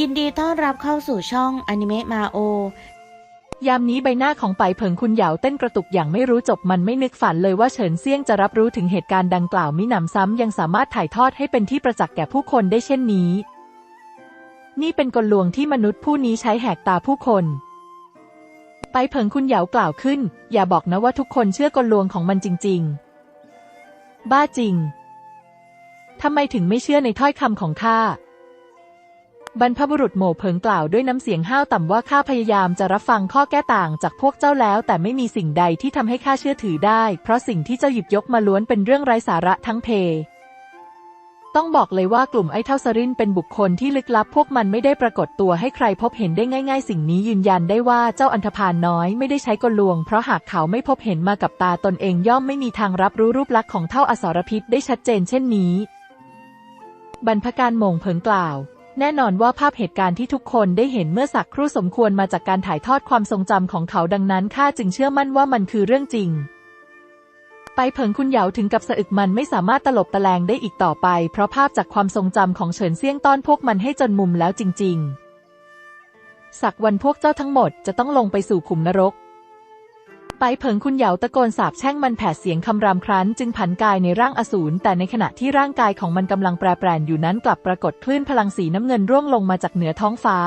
ยินดีต้อนรับเข้าสู่ช่องอนิเมะมาโอ ยามนี้ใบหน้าของไปเผิงคุณเหยาเต้นกระตุกอย่างไม่รู้จบมันไม่นึกฝันเลยว่าเฉินเซี่ยงจะรับรู้ถึงเหตุการณ์ดังกล่าวมิหนำซ้ำยังสามารถถ่ายทอดให้เป็นที่ประจักษ์แก่ผู้คนได้เช่นนี้ นี่เป็นกลลวงที่มนุษย์ผู้นี้ใช้แหกตาผู้คน ไปเผิงคุณเหยากล่าวขึ้น อย่าบอกนะว่าทุกคนเชื่อกลลวงของมันจริง ๆ บ้าจริงทำไมถึงไม่เชื่อในถ้อยคำของข้า บรรพบุรุษโหม่เผิงกล่าวด้วยน้ำเสียงห้าวต่ำว่าข้าพยายามจะรับฟังข้อแก้ต่างจากพวกเจ้าแล้ว แต่ไม่มีสิ่งใดที่ทำให้ข้าเชื่อถือได้ เพราะสิ่งที่เจ้าหยิบยกมาล้วนเป็นเรื่องไร้สาระทั้งเพ ต้องบอกเลยว่ากลุ่มไอ้เท่าสรินเป็นบุคคลที่ลึกลับ พวกมันไม่ได้ปรากฏตัวให้ใครพบเห็นได้ง่าย ๆ สิ่งนี้ยืนยันได้ว่าเจ้าอันธพาลน้อยไม่ได้ใช้กลลวง เพราะหากเขาไม่พบเห็นมากับตาตนเองย่อมไม่มีทางรับรู้รูปลักษณ์ของเท่าอสรพิษได้ชัดเจนเช่นนี้บรรพการโมงเผิงกล่าว แน่นอนว่าภาพเหตุการณ์ที่ทุกคนได้เห็นเมื่อสักครู่สมควรมาจากการถ่ายทอดความทรงจำของเขาดังนั้นข้าจึงเชื่อมั่นว่ามันคือเรื่องจริง ไปเผิงคุณเหยาถึงกับสะอึกมันไม่สามารถตลบตะแลงได้อีกต่อไป เพราะภาพจากความทรงจำของเฉินเซี่ยงต้อนพวกมันให้จนมุมแล้วจริง ๆ สักวันพวกเจ้าทั้งหมดจะต้องลงไปสู่ขุมนรก ไปเผิงคุณเหยาตะโกนสาบแช่งมันแผดเสียงคำรามครั้น จึงผันกายในร่างอสูรแต่ในขณะที่ร่างกายของมันกำลังแปรแปรนอยู่นั้นกลับปรากฏคลื่นพลังสีน้ำเงินร่วงลงมาจากเหนือท้องฟ้า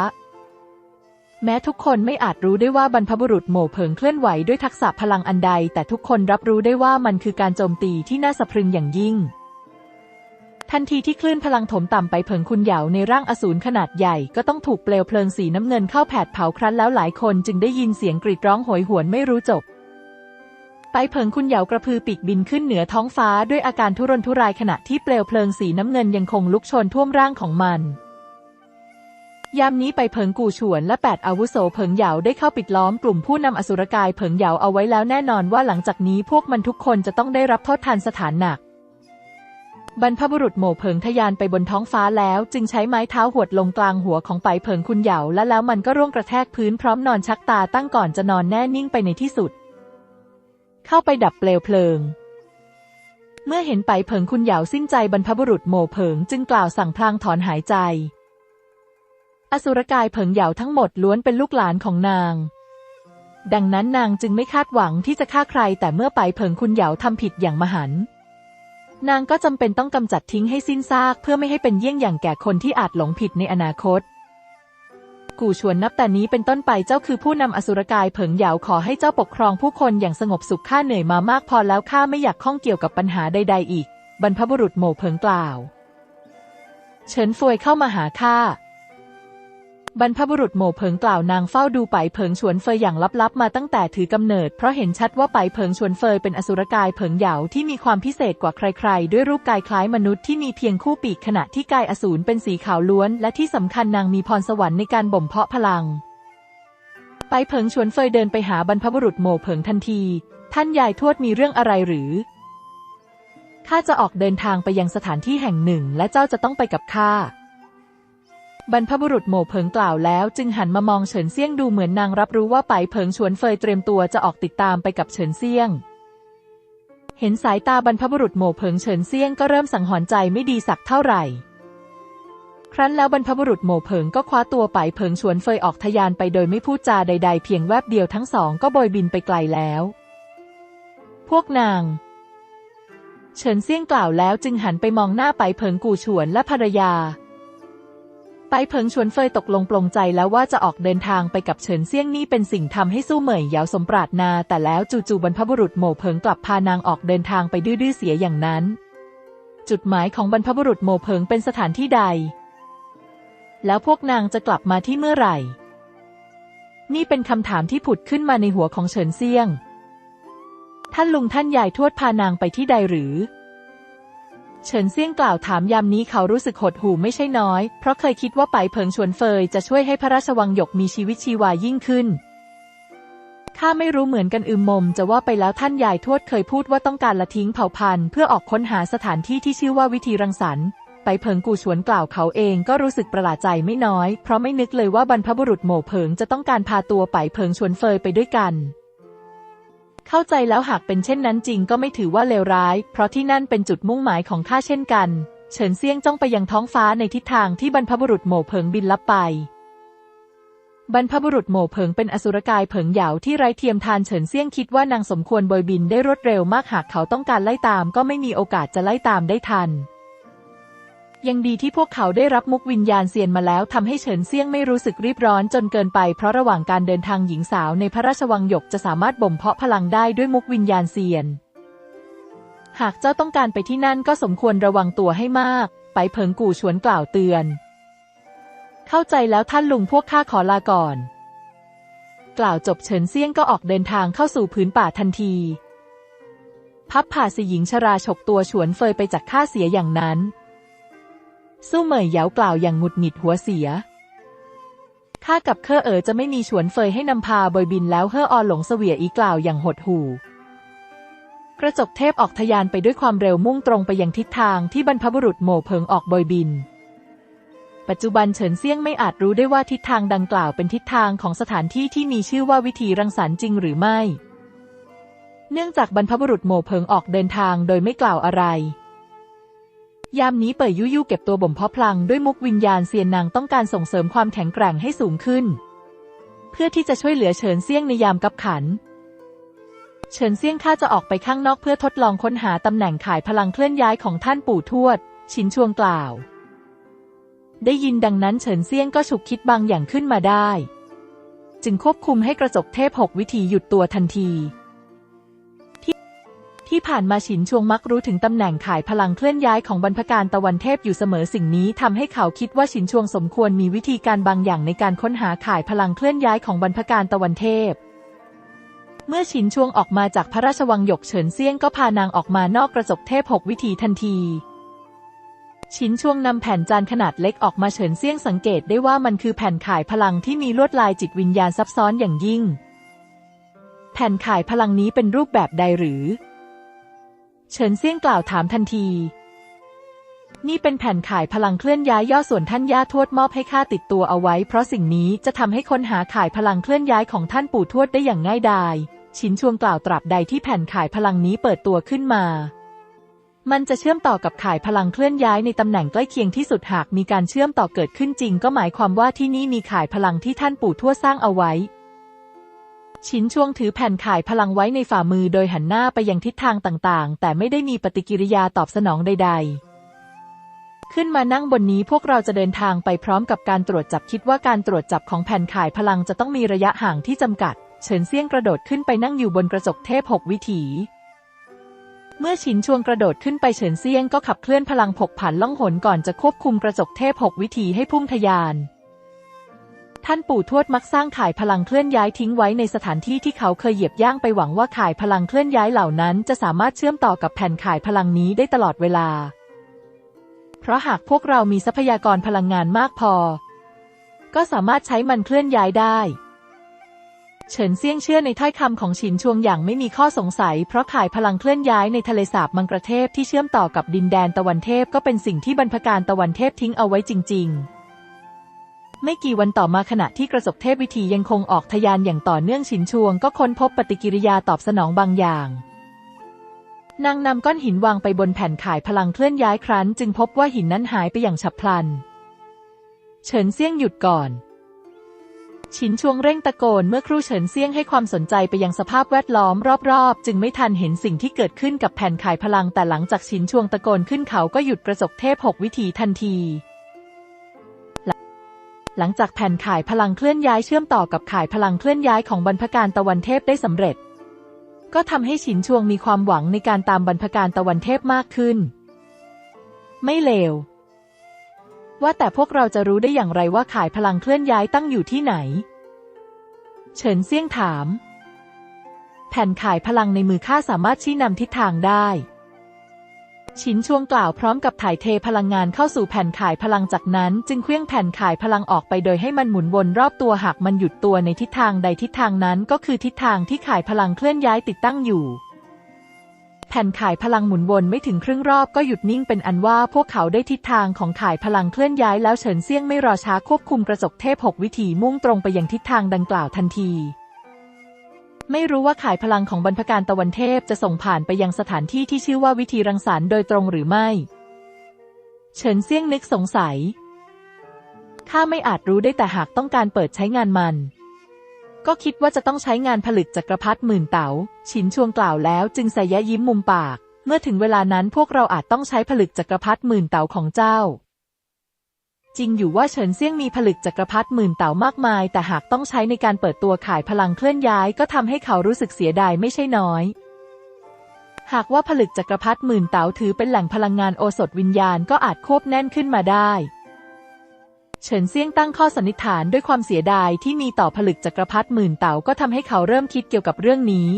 แม้ทุกคนไม่อาจรู้ได้ว่าบรรพบุรุษโหม่เผิงเคลื่อนไหวด้วยทักษะพลังอันใด แต่ทุกคนรับรู้ได้ว่ามันคือการโจมตีที่น่าสะพรึงอย่างยิ่งทันทีที่คลื่นพลังถมต่ำไปเผิงคุณเหยาในร่างอสูรขนาดใหญ่ก็ต้องถูกเปลวเพลิงสีน้ำเงินเข้าแผดเผาครั้นแล้วหลายคนจึงได้ยินเสียงกรีดร้องโหยหวนไม่รู้จบ ไปเผิงคุณเหยากระพือปีกบินขึ้นเหนือท้องฟ้าด้วยอาการทุรนทุรายขณะที่เปลวเพลิงสีน้ำเงินยังคงลุกโชนท่วมร่างของมัน ยามนี้ไปเผิงกู่ฉวนและแปดอาวุโสเผิงเหยาได้เข้าปิดล้อมกลุ่มผู้นำอสุรกายเผิงเหยาเอาไว้แล้วแน่นอนว่าหลังจากนี้พวกมันทุกคนจะต้องได้รับโทษทันสถานหนักบรรพบุรุษโหม่เผิงทะยานไปบนท้องฟ้าแล้วจึงใช้ไม้เท้าหวดลงกลางหัวของไปเผิงคุณเหยาและแล้วมันก็ร่วงกระแทกพื้นพร้อมนอนชักตาตั้งก่อนจะนอนแน่นิ่งไปในที่สุด เข้าไปดับเปลวเพลิง เมื่อเห็นไปเผิงคุณเหยาสิ้นใจบรรพบุรุษโหมเผิงจึงกล่าวสั่งพลางถอนหายใจ อสุรกายเผิงเหยาทั้งหมดล้วนเป็นลูกหลานของนาง ดังนั้นนางจึงไม่คาดหวังที่จะฆ่าใคร แต่เมื่อไปเผิงคุณเหยาทำผิดอย่างมหันต์นางก็จำเป็นต้องกำจัดทิ้งให้สิ้นซากเพื่อไม่ให้เป็นเยี่ยงอย่างแก่คนที่อาจหลงผิดในอนาคต กู่ชวนนับแต่นี้เป็นต้นไปเจ้าคือผู้นำอสุรกายเผิงเหยาขอให้เจ้าปกครองผู้คนอย่างสงบสุขข้าเหนื่อยมามากพอแล้วข้าไม่อยากข้องเกี่ยวกับปัญหาใด ๆ อีก บรรพบุรุษโหม่เผิงกล่าว เฉินฟวยเข้ามาหาข้า บรรพบุรุษโหม่เผิงกล่าวนางเฝ้าดูไปเผิงชวนเฟยอย่างลับๆมาตั้งแต่ถือกำเนิด เพราะเห็นชัดว่าไปเผิงชวนเฟยเป็นอสุรกายเผิงเหยาที่มีความพิเศษกว่าใครๆ ด้วยรูปกายคล้ายมนุษย์ที่มีเพียงคู่ปีกขณะที่กายอสูรเป็นสีขาวล้วน และที่สำคัญนางมีพรสวรรค์ในการบ่มเพาะพลัง ไปเผิงชวนเฟยเดินไปหาบรรพบุรุษโหม่เผิงทันที ท่านยายทวดมีเรื่องอะไรหรือข้าจะออกเดินทางไปยังสถานที่แห่งหนึ่ง และเจ้าจะต้องไปกับข้า บรรพบุรุษโหม่เผิงกล่าวแล้ว จึงหันมามองเฉินเซี่ยงดูเหมือนนางรับรู้ว่าไปเผิงชวนเฟยเตรียมตัวจะออกติดตามไปกับเฉินเซี่ยง เห็นสายตาบรรพบุรุษโหม่เผิงเฉินเซี่ยงก็เริ่มสังหรณ์ใจไม่ดีสักเท่าไหร่ ครั้นแล้วบรรพบุรุษโหม่เผิงก็คว้าตัวไปเผิงชวนเฟยออกทะยานไปโดยไม่พูดจาใด ๆ เพียงแวบเดียวทั้งสองก็โบยบินไปไกลแล้ว พวกนางเฉินเซี่ยงกล่าวแล้วจึงหันไปมองหน้าไปเผิงกู่ฉวนและภรรยา เผิงชวนเฟยตกลงปลงใจแล้วว่าจะออกเดินทางไปกับเฉินเซี่ยงนี่เป็นสิ่งทำให้สู้เหมยเหยาสมปรารถนา แต่แล้วจู่ๆบรรพบุรุษโหม่เผิงกลับพานางออกเดินทางไปดื้อๆเสียอย่างนั้น จุดหมายของบรรพบุรุษโหม่เผิงเป็นสถานที่ใด แล้วพวกนางจะกลับมาที่เมื่อไหร่ นี่เป็นคำถามที่ผุดขึ้นมาในหัวของเฉินเซี่ยง ท่านลุงท่านยายทวดพานางไปที่ใดหรือ เฉินเซี่ยงกล่าวถามยามนี้เขารู้สึกหดหู่ไม่ใช่น้อย เพราะเคยคิดว่าไปเผิงชวนเฟยจะช่วยให้พระราชวังหยกมีชีวิตชีวายิ่งขึ้นข้าไม่รู้เหมือนกันอืมมม จะว่าไปแล้วท่านยายทวดเคยพูดว่าต้องการละทิ้งเผ่าพันธุ์เพื่อออกค้นหาสถานที่ที่ชื่อว่าวิธีรังสรรค์ไปเผิงกูชวนกล่าวเขาเองก็รู้สึกประหลาดใจไม่น้อย เพราะไม่นึกเลยว่าบรรพบุรุษโหม่เผิงจะต้องการพาตัวไปเผิงชวนเฟยไปด้วยกัน เข้าใจแล้วหากเป็นเช่นนั้นจริงก็ไม่ถือว่าเลวร้าย เพราะที่นั่นเป็นจุดมุ่งหมายของข้าเช่นกัน เฉินเซียงจ้องไปยังท้องฟ้าในทิศทางที่บรรพบุรุษโหม่เผิงบินลับไป บรรพบุรุษโหม่เผิงเป็นอสุรกายเผิงเหยาที่ไร้เทียมทานเฉินเซียงคิดว่านางสมควรบอยบินได้รวดเร็วมากหากเขาต้องการไล่ตาม ก็ไม่มีโอกาสจะไล่ตามได้ทัน ยังดีที่พวกเขาได้รับมุกวิญญาณเซียนมาแล้วทำให้เฉินเซี่ยงไม่รู้สึกรีบร้อนจนเกินไป เพราะระหว่างการเดินทางหญิงสาวในพระราชวังหยกจะสามารถบ่มเพาะพลังได้ด้วยมุกวิญญาณเซียน หากเจ้าต้องการไปที่นั่นก็สมควรระวังตัวให้มาก ไปเผิงกู่ชวนกล่าวเตือน เข้าใจแล้วท่านลุงพวกข้าขอลาก่อน กล่าวจบเฉินเซี่ยงก็ออกเดินทางเข้าสู่พื้นป่าทันทีพับผ่าสีหญิงชราฉกตัวฉวนเฟยไปจากข้าเสียอย่างนั้น สู้เหมยเหยากล่าวอย่างหงุดหงิดหัวเสีย ข้ากับเคอเอ๋อจะไม่มีฉวนเฟยให้นำพาบอยบินแล้วเฮ่อออหลงเสวียอีกล่าวอย่างหดหู่ กระจกเทพออกทะยานไปด้วยความเร็วมุ่งตรงไปยังทิศทางที่บรรพบุรุษโหม่เพิงออกบอยบิน ปัจจุบันเฉินเซียงไม่อาจรู้ได้ว่าทิศทางดังกล่าวเป็นทิศทางของสถานที่ที่มีชื่อว่าวิธีรังสรรค์จริงหรือไม่ เนื่องจากบรรพบุรุษโหม่เพิงออกเดินทางโดยไม่กล่าวอะไร ยามนี้เป่ยยุยุเก็บตัวบ่มเพาะพลังด้วยมุกวิญญาณเซียนนางต้องการส่งเสริมความแข็งแกร่งให้สูงขึ้น เพื่อที่จะช่วยเหลือเฉินเซี่ยงในยามกับขัน เฉินเซี่ยงข้าจะออกไปข้างนอกเพื่อทดลองค้นหาตำแหน่งขายพลังเคลื่อนย้ายของท่านปู่ทวด ชินชวงกล่าว ได้ยินดังนั้นเฉินเซี่ยงก็ฉุกคิดบางอย่างขึ้นมาได้ จึงควบคุมให้กระจกเทพหกวิธีหยุดตัวทันที ที่ผ่านมาฉินชวงมักรู้ถึงตำแหน่งขายพลังเคลื่อนย้ายของบรรพการตะวันเทพอยู่เสมอสิ่งนี้ทำให้เขาคิดว่าฉินชวงสมควรมีวิธีการบางอย่างในการค้นหาขายพลังเคลื่อนย้ายของบรรพการตะวันเทพ เมื่อฉินชวงออกมาจากพระราชวังหยกเฉินเซี่ยงก็พานางออกมานอกกระจกเทพหกวิธีทันทีชินช่วงนำแผ่นจานขนาดเล็กออกมาเฉินเซี่ยงสังเกตได้ว่ามันคือแผ่นขายพลังที่มีลวดลายจิตวิญญาณซับซ้อนอย่างยิ่ง แผ่นขายพลังนี้เป็นรูปแบบใดหรือ เฉินเซี่ยงกล่าวถามทันที นี่เป็นแผ่นขายพลังเคลื่อนย้ายย่อส่วนท่านย่าทวดมอบให้ข้าติดตัวเอาไว้ เพราะสิ่งนี้จะทำให้ค้นหาขายพลังเคลื่อนย้ายของท่านปู่ทวดได้อย่างง่ายดายชินชวงกล่าวตราบใดที่แผ่นขายพลังนี้เปิดตัวขึ้นมา มันจะเชื่อมต่อกับข่ายพลังเคลื่อนย้ายในตำแหน่งใกล้เคียงที่สุดหากมีการเชื่อมต่อเกิดขึ้นจริง ก็หมายความว่าที่นี่มีข่ายพลังที่ท่านปู่ทวดสร้างเอาไว้ ชินช่วงถือแผ่นข่ายพลังไว้ในฝ่ามือโดยหันหน้าไปยังทิศทางต่างๆ แต่ไม่ได้มีปฏิกิริยาตอบสนองใด ๆ ขึ้นมานั่งบนนี้พวกเราจะเดินทางไปพร้อมกับการตรวจจับคิดว่าการตรวจจับของแผ่นข่ายพลังจะต้องมีระยะห่างที่จำกัด เฉินเซี่ยงกระโดดขึ้นไปนั่งอยู่บนกระจกเทพหกวิถี เมื่อฉินชวงกระโดดขึ้นไปเฉินเซี่ยงก็ขับเคลื่อนพลังผกผันล่องหนก่อนจะควบคุมกระจกเทพหกวิถีให้พุ่งทะยาน ท่านปู่ทวดมักสร้างข่ายพลังเคลื่อนย้ายทิ้งไว้ในสถานที่ที่เขาเคยเหยียบย่างไปหวังว่าข่ายพลังเคลื่อนย้ายเหล่านั้นจะสามารถเชื่อมต่อกับแผ่นข่ายพลังนี้ได้ตลอดเวลา เพราะหากพวกเรามีทรัพยากรพลังงานมากพอ ก็สามารถใช้มันเคลื่อนย้ายได้ เฉินเซี่ยงเชื่อในถ้อยคำของฉินชวงอย่างไม่มีข้อสงสัย เพราะข่ายพลังเคลื่อนย้ายในทะเลสาบมังกรเทพที่เชื่อมต่อกับดินแดนตะวันเทพก็เป็นสิ่งที่บรรพการตะวันเทพทิ้งเอาไว้จริง ๆ ไม่กี่วันต่อมาขณะที่กระจกเทพวิธียังคงออกทะยานอย่างต่อเนื่องฉินชวง ก็ค้นพบปฏิกิริยาตอบสนองบางอย่างนางนำก้อนหินวางไปบนแผ่นขายพลังเคลื่อนย้ายครั้น จึงพบว่าหินนั้นหายไปอย่างฉับพลัน เฉินเซี่ยงหยุดก่อนฉินชวงเร่งตะโกนเมื่อครู่เฉินเซี่ยงให้ความสนใจไปยังสภาพแวดล้อมรอบๆ จึงไม่ทันเห็นสิ่งที่เกิดขึ้นกับแผ่นขายพลังแต่หลังจากฉินชวงตะโกนขึ้นเขาก็หยุดกระจกเทพหกวิธีทันที หลังจากแผ่นข่ายพลังเคลื่อนย้ายเชื่อมต่อกับข่ายพลังเคลื่อนย้ายของบรรพการตะวันเทพได้สำเร็จ ก็ทำให้ฉินชวงมีความหวังในการตามบรรพการตะวันเทพมากขึ้น ไม่เลว ว่าแต่พวกเราจะรู้ได้อย่างไรว่าข่ายพลังเคลื่อนย้ายตั้งอยู่ที่ไหน เฉินเซี่ยงถาม แผ่นข่ายพลังในมือข้าสามารถชี้นำทิศทางได้ ชินช่วงกล่าวพร้อมกับถ่ายเทพลังงานเข้าสู่แผ่นข่ายพลังจากนั้น จึงเคลื่องแผ่นข่ายพลังออกไปโดยให้มันหมุนวนรอบตัวหากมันหยุดตัวในทิศทางใดทิศทางนั้นก็คือทิศทางที่ข่ายพลังเคลื่อนย้ายติดตั้งอยู่แผ่นข่ายพลังหมุนวนไม่ถึงครึ่งรอบก็หยุดนิ่งเป็นอันว่าพวกเขาได้ทิศทางของข่ายพลังเคลื่อนย้ายแล้วเฉินเซี่ยงไม่รอช้าควบคุมกระจกเทพหกวิถีมุ่งตรงไปยังทิศทางดังกล่าวทันที ไม่รู้ว่าขายพลังของบรรพการตะวันเทพจะส่งผ่านไปยังสถานที่ที่ชื่อว่าวิธีรังสรรค์โดยตรงหรือไม่ เฉินเซี่ยงนึกสงสัย ข้าไม่อาจรู้ได้แต่หากต้องการเปิดใช้งานมัน ก็คิดว่าจะต้องใช้งานผลึกจักรพรรดิหมื่นเต๋า ฉินชวงกล่าวแล้วจึงใส่ยะยิ้มมุมปาก เมื่อถึงเวลานั้นพวกเราอาจต้องใช้ผลึกจักรพรรดิหมื่นเต๋าของเจ้า จริงอยู่ว่าเฉินเซี่ยงมีผลึกจักรพรรดิหมื่นเต๋ามากมาย แต่หากต้องใช้ในการเปิดตัวขายพลังเคลื่อนย้ายก็ทำให้เขารู้สึกเสียดายไม่ใช่น้อย หากว่าผลึกจักรพรรดิหมื่นเต๋าถือเป็นแหล่งพลังงานโอสถวิญญาณก็อาจควบแน่นขึ้นมาได้เฉินเซี่ยงตั้งข้อสันนิษฐานด้วยความเสียดายที่มีต่อผลึกจักรพรรดิหมื่นเต๋าก็ทำให้เขาเริ่มคิดเกี่ยวกับเรื่องนี้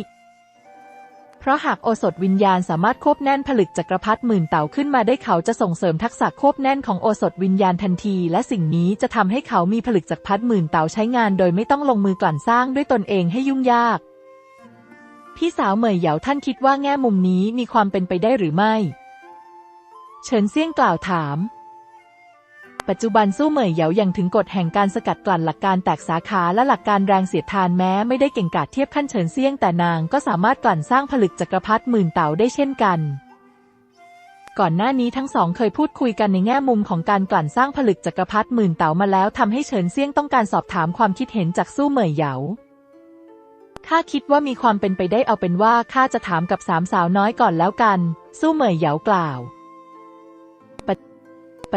เพราะหากโอสถวิญญาณสามารถควบแน่นผลึกจักรพรรดิหมื่นเต๋าขึ้นมาได้เขาจะส่งเสริมทักษะควบแน่นของโอสถวิญญาณทันที และสิ่งนี้จะทำให้เขามีผลึกจักรพรรดิหมื่นเต๋าใช้งานโดยไม่ต้องลงมือกลั่นสร้างด้วยตนเองให้ยุ่งยาก พี่สาวเหมยเหยาท่านคิดว่าแง่มุมนี้มีความเป็นไปได้หรือไม่ เฉินเซี่ยงกล่าวถาม ปัจจุบันสู้เหมยเหยายังถึงกฎแห่งการสกัดกลั่นหลักการแตกสาขาและหลักการแรงเสียดทานแม้ไม่ได้เก่งกาจเทียบขั้นเฉินเซี่ยงแต่นางก็สามารถกลั่นสร้างผลึกจักรพรรดิหมื่นเต๋าได้เช่นกัน ก่อนหน้านี้ทั้งสองเคยพูดคุยกันในแง่มุมของการกลั่นสร้างผลึกจักรพรรดิหมื่นเต๋ามาแล้วทำให้เฉินเซี่ยงต้องการสอบถามความคิดเห็นจากสู้เหมยเหยาข้าคิดว่ามีความเป็นไปได้เอาเป็นว่าข้าจะถามกับสามสาวน้อยก่อนแล้วกัน สู้เหมยเหยากล่าว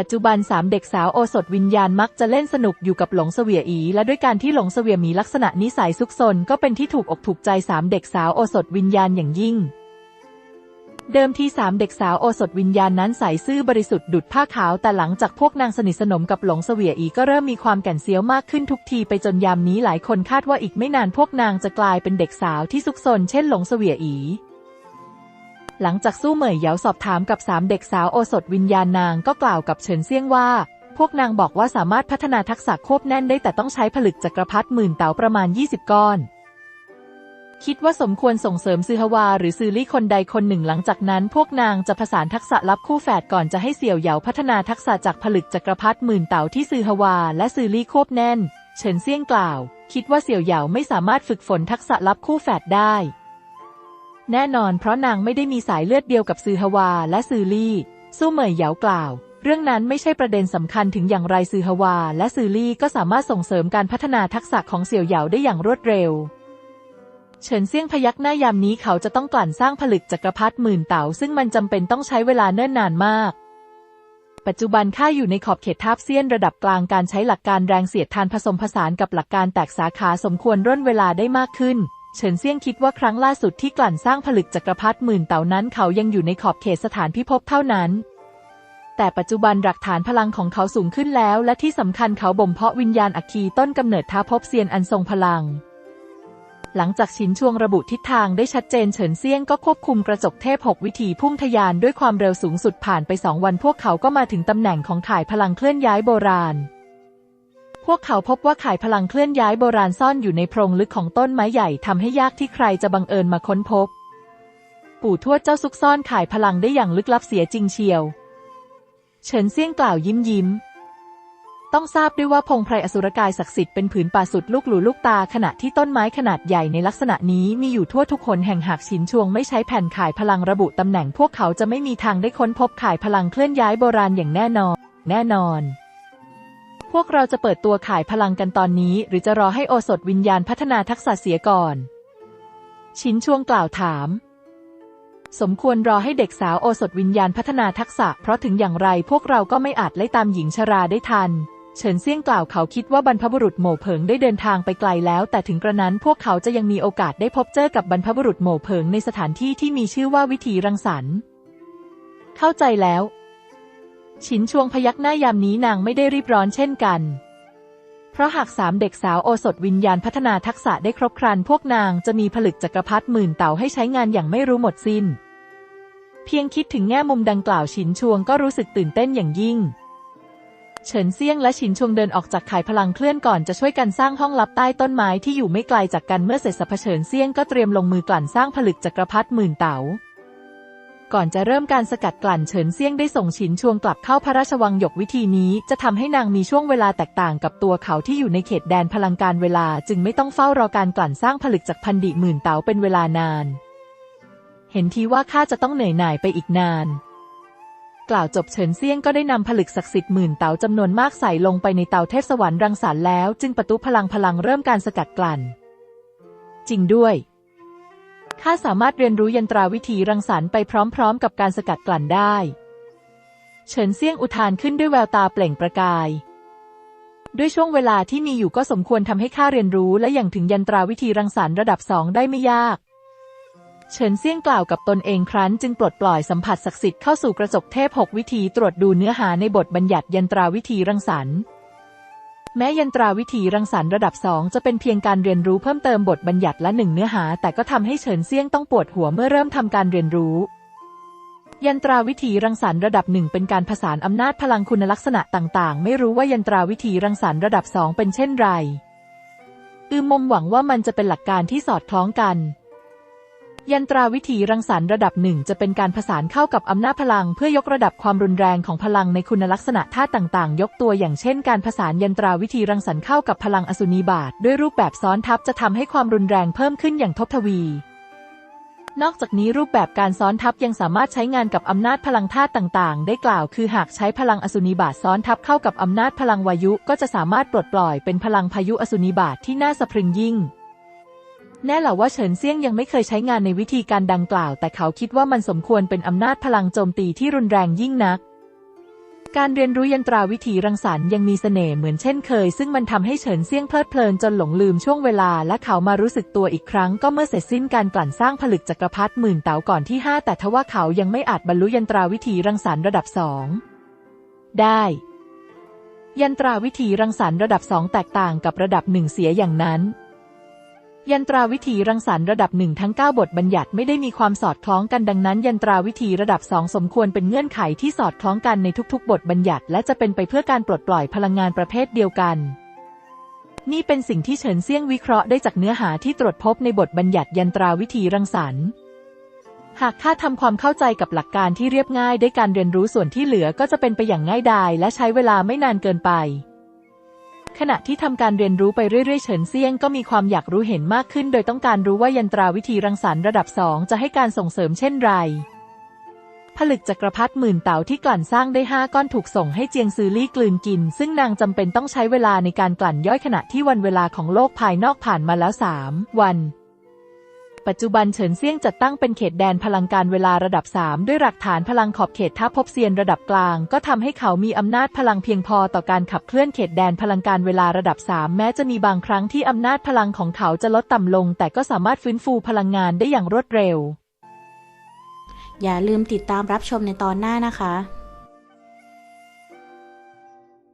ปัจจุบันสามเด็กสาวโอสถวิญญาณมักจะเล่นสนุกอยู่กับหลงเสวียอี และด้วยการที่หลงเสวียมีลักษณะนิสัยซุกซนก็เป็นที่ถูกอกถูกใจสามเด็กสาวโอสถวิญญาณอย่างยิ่ง เดิมทีสามเด็กสาวโอสถวิญญาณนั้นใส่ซื่อบริสุทธิ์ดุดผ้าขาวแต่หลังจากพวกนางสนิทสนมกับหลงเสวียอีก็เริ่มมีความแก่นเซียวมากขึ้นทุกทีไปจนยามนี้หลายคนคาดว่าอีกไม่นานพวกนางจะกลายเป็นเด็กสาวที่ซุกซนเช่นหลงเสวียอี หลังจากสู้เหมยเหยาสอบถามกับสามเด็กสาวโอสถวิญญาณนางก็กล่าวกับเฉินเซี่ยงว่า พวกนางบอกว่าสามารถพัฒนาทักษะควบแน่นได้แต่ต้องใช้ผลึกจักรพรรดิหมื่นเต๋าประมาณ 20 ก้อน คิดว่าสมควรส่งเสริมซือฮวาหรือซือลี่คนใดคนหนึ่งหลังจากนั้น พวกนางจะผสานทักษะลับคู่แฝดก่อนจะให้เสี่ยวเหยาพัฒนาทักษะจากผลึกจักรพรรดิหมื่นเต๋าที่ซือฮวาและซือลี่ควบแน่น เฉินเซี่ยงกล่าว คิดว่าเสี่ยวเหยาไม่สามารถฝึกฝนทักษะลับคู่แฝดได้ แน่นอนเพราะนางไม่ได้มีสายเลือดเดียวกับซือฮวาและซือลี่ สู้เหมยเหยาวกล่าว เรื่องนั้นไม่ใช่ประเด็นสำคัญถึงอย่างไรซือฮวาและซือลี่ก็สามารถส่งเสริมการพัฒนาทักษะของเสี่ยวเหยาได้อย่างรวดเร็วเฉินเซี่ยงพยักหน้ายามนี้เขาจะต้องกลั่นสร้างผลึกจักรพรรดิหมื่นเต๋าซึ่งมันจำเป็นต้องใช้เวลาเนิ่นนานมาก ปัจจุบันข้าอยู่ในขอบเขตทาบเซียนระดับกลางการใช้หลักการแรงเสียดทานผสมผสานกับหลักการแตกสาขาสมควรร่นเวลาได้มากขึ้น เฉินเซี่ยงคิดว่าครั้งล่าสุดที่กลั่นสร้างผลึกจักรพรรดิหมื่นเต๋านั้นเขายังอยู่ในขอบเขตสถานพิภพเท่านั้น แต่ปัจจุบันหลักฐานพลังของเขาสูงขึ้นแล้ว และที่สำคัญเขาบ่มเพาะวิญญาณอัคคีต้นกำเนิดท้าภพเซียนอันทรงพลัง หลังจากชินช่วงระบุทิศทางได้ชัดเจนเฉินเซี่ยงก็ควบคุมกระจกเทพหกวิถีพุ่งทะยานด้วยความเร็วสูงสุดผ่านไปสองวันพวกเขาก็มาถึงตำแหน่งของข่ายพลังเคลื่อนย้ายโบราณ พวกเขาพบว่าข่ายพลังเคลื่อนย้ายโบราณซ่อนอยู่ในโพรงลึกของต้นไม้ใหญ่ทำให้ยากที่ใครจะบังเอิญมาค้นพบ ปู่ทวดเจ้าซุกซ่อนข่ายพลังได้อย่างลึกลับเสียจริงเชียว เฉินเซี่ยงกล่าวยิ้มยิ้ม ต้องทราบด้วยว่าพงไพรอสุรกายศักดิ์สิทธิ์เป็นผืนป่าสุดลูกหลูลูกตาขณะที่ต้นไม้ขนาดใหญ่ในลักษณะนี้มีอยู่ทั่วทุกคนแห่งหากชินชวงไม่ใช้แผ่นข่ายพลังระบุตำแหน่ง พวกเขาจะไม่มีทางได้ค้นพบข่ายพลังเคลื่อนย้ายโบราณอย่างแน่นอน แน่นอน พวกเราจะเปิดตัวขายพลังกันตอนนี้ หรือจะรอให้โอสถวิญญาณพัฒนาทักษะเสียก่อน ชินช่วงกล่าวถาม สมควรรอให้เด็กสาวโอสถวิญญาณพัฒนาทักษะ เพราะถึงอย่างไรพวกเราก็ไม่อาจไล่ตามหญิงชราได้ทัน เฉินเซี่ยงกล่าวเขาคิดว่าบรรพบุรุษโหม่เผิงได้เดินทางไปไกลแล้ว แต่ถึงกระนั้นพวกเขาจะยังมีโอกาสได้พบเจอกับบรรพบุรุษโหม่เผิงในสถานที่ที่มีชื่อว่าวิถีรังสรรค์ เข้าใจแล้ว ชินชวงพยักหน้ายามนี้นางไม่ได้รีบร้อนเช่นกัน เพราะหากสามเด็กสาวโอสถวิญญาณพัฒนาทักษะได้ครบครันพวกนางจะมีผลึกจักรพรรดิหมื่นเต่าให้ใช้งานอย่างไม่รู้หมดสิ้น เพียงคิดถึงแง่มุมดังกล่าวชินชวงก็รู้สึกตื่นเต้นอย่างยิ่ง เฉินเซี่ยงและชินชวงเดินออกจากข่ายพลังเคลื่อนก่อนจะช่วยกันสร้างห้องลับใต้ต้นไม้ที่อยู่ไม่ไกลจากกันเมื่อเสร็จสัพเฉินเซี่ยงก็เตรียมลงมือกลั่นสร้างผลึกจักรพรรดิหมื่นเต๋า ก่อนจะเริ่มการสกัดกลั่นเฉินเซี่ยงได้ส่งฉินชวงกลับเข้าพระราชวังหยกวิธีนี้ จะทำให้นางมีช่วงเวลาแตกต่างกับตัวเขาที่อยู่ในเขตแดนพลังการเวลา จึงไม่ต้องเฝ้ารอการกลั่นสร้างผลึกจากพันดิหมื่นเต๋าเป็นเวลานาน เห็นทีว่าข้าจะต้องเหนื่อยหน่ายไปอีกนานกล่าวจบเฉินเซี่ยงก็ได้นำผลึกศักดิ์สิทธิ์หมื่นเต๋าจำนวนมากใส่ลงไปในเตาเทพสวรรค์รังสรรค์แล้ว จึงประตุพลังพลังเริ่มการสกัดกลั่น จริงด้วย ข้าสามารถเรียนรู้ยันตราวิธีรังสรรค์ไปพร้อมๆ กับการสกัดกลั่นได้ เฉินเซี่ยงอุทานขึ้นด้วยแววตาเปล่งประกาย ด้วยช่วงเวลาที่มีอยู่ก็สมควรทำให้ข้าเรียนรู้และอย่างถึงยันตราวิธีรังสรรค์ระดับสองได้ไม่ยาก เฉินเซี่ยงกล่าวกับตนเองครั้นจึงปลดปล่อยสัมผัสศักดิ์สิทธิ์เข้าสู่กระจกเทพหกวิธีตรวจดูเนื้อหาในบทบัญญัติยันตราวิธีรังสรรค์ แม้ยันตราวิธีรังสรรค์ระดับสองจะเป็นเพียงการเรียนรู้เพิ่มเติมบทบัญญัติละหนึ่งเนื้อหา แต่ก็ทำให้เฉินเซี่ยงต้องปวดหัวเมื่อเริ่มทำการเรียนรู้ ยันตราวิธีรังสรรค์ระดับหนึ่งเป็นการผสานอำนาจพลังคุณลักษณะต่างๆ ไม่รู้ว่ายันตราวิธีรังสรรค์ระดับสองเป็นเช่นไรอืมมมหวังว่ามันจะเป็นหลักการที่สอดคล้องกัน ยันตราวิธีรังสรรค์ระดับหนึ่งจะเป็นการผสานเข้ากับอำนาจพลัง เพื่อยกระดับความรุนแรงของพลังในคุณลักษณะธาตุต่างๆ ยกตัวอย่างเช่น การผสานยันตราวิธีรังสรรค์เข้ากับพลังอสุนีบาตด้วยรูปแบบซ้อนทับจะทำให้ความรุนแรงเพิ่มขึ้นอย่างทบทวี นอกจากนี้รูปแบบการซ้อนทับยังสามารถใช้งานกับอำนาจพลังธาตุต่างๆ ได้กล่าว คือหากใช้พลังอสุนีบาตซ้อนทับเข้ากับอำนาจพลังวายุ ก็จะสามารถปลดปล่อยเป็นพลังพายุอสุนีบาตที่น่าสะพรึงยิ่ง แน่แหละว่าเฉินเซี่ยงยังไม่เคยใช้งานในวิธีการดังกล่าว แต่เขาคิดว่ามันสมควรเป็นอำนาจพลังโจมตีที่รุนแรงยิ่งนัก การเรียนรู้ยันตราวิธีรังสรรค์ยังมีเสน่ห์เหมือนเช่นเคย ซึ่งมันทำให้เฉินเซี่ยงเพลิดเพลินจนหลงลืมช่วงเวลา และเขามารู้สึกตัวอีกครั้งก็เมื่อเสร็จสิ้นการกลั่นสร้างผลึกจักรพรรดิหมื่นเต๋าก่อนที่ 5 แต่ทว่าเขายังไม่อาจบรรลุยันตราวิธีรังสรรค์ระดับสองได้ยันตราวิธีรังสรรค์ระดับสองแตกต่างกับระดับหนึ่งเสียอย่างนั้น ยันตราวิธีรังสรรค์ระดับหนึ่งทั้ง 9 บทบัญญัติไม่ได้มีความสอดคล้องกันดังนั้น ยันตราวิธีระดับสองสมควรเป็นเงื่อนไขที่สอดคล้องกันในทุกๆ บทบัญญัติ และจะเป็นไปเพื่อการปลดปล่อยพลังงานประเภทเดียวกัน นี่เป็นสิ่งที่เฉินเซี่ยงวิเคราะห์ได้จากเนื้อหาที่ตรวจพบในบทบัญญัติยันตราวิธีรังสรรค์หากข้าทำความเข้าใจกับหลักการที่เรียบง่ายได้การเรียนรู้ส่วนที่เหลือก็จะเป็นไปอย่างง่ายดายและใช้เวลาไม่นานเกินไป ขณะที่ทำการเรียนรู้ไปเรื่อยๆ เฉินเซียงก็มีความอยากรู้เห็นมากขึ้น โดยต้องการรู้ว่ายันตราวิธีรังสรรค์ระดับสองจะให้การส่งเสริมเช่นไร ผลึกจักรพรรดิหมื่นเต๋าที่กลั่นสร้างได้ห้าก้อนถูกส่งให้เจียงซือลี่กลืนกิน ซึ่งนางจำเป็นต้องใช้เวลาในการกลั่นย่อยขณะที่วันเวลาของโลกภายนอกผ่านมาแล้วสามวัน ปัจจุบันเฉินเซี่ยงจัดตั้งเป็นเขตแดนพลังการเวลาระดับ 3 ด้วยหลักฐานพลังขอบเขตท่าพบเซียนระดับกลาง ก็ทำให้เขามีอำนาจพลังเพียงพอต่อการขับเคลื่อนเขตแดนพลังการเวลาระดับ 3 แม้จะมีบางครั้งที่อำนาจพลังของเขาจะลดต่ำลง แต่ก็สามารถฟื้นฟูพลังงานได้อย่างรวดเร็ว อย่าลืมติดตามรับชมในตอนหน้านะคะ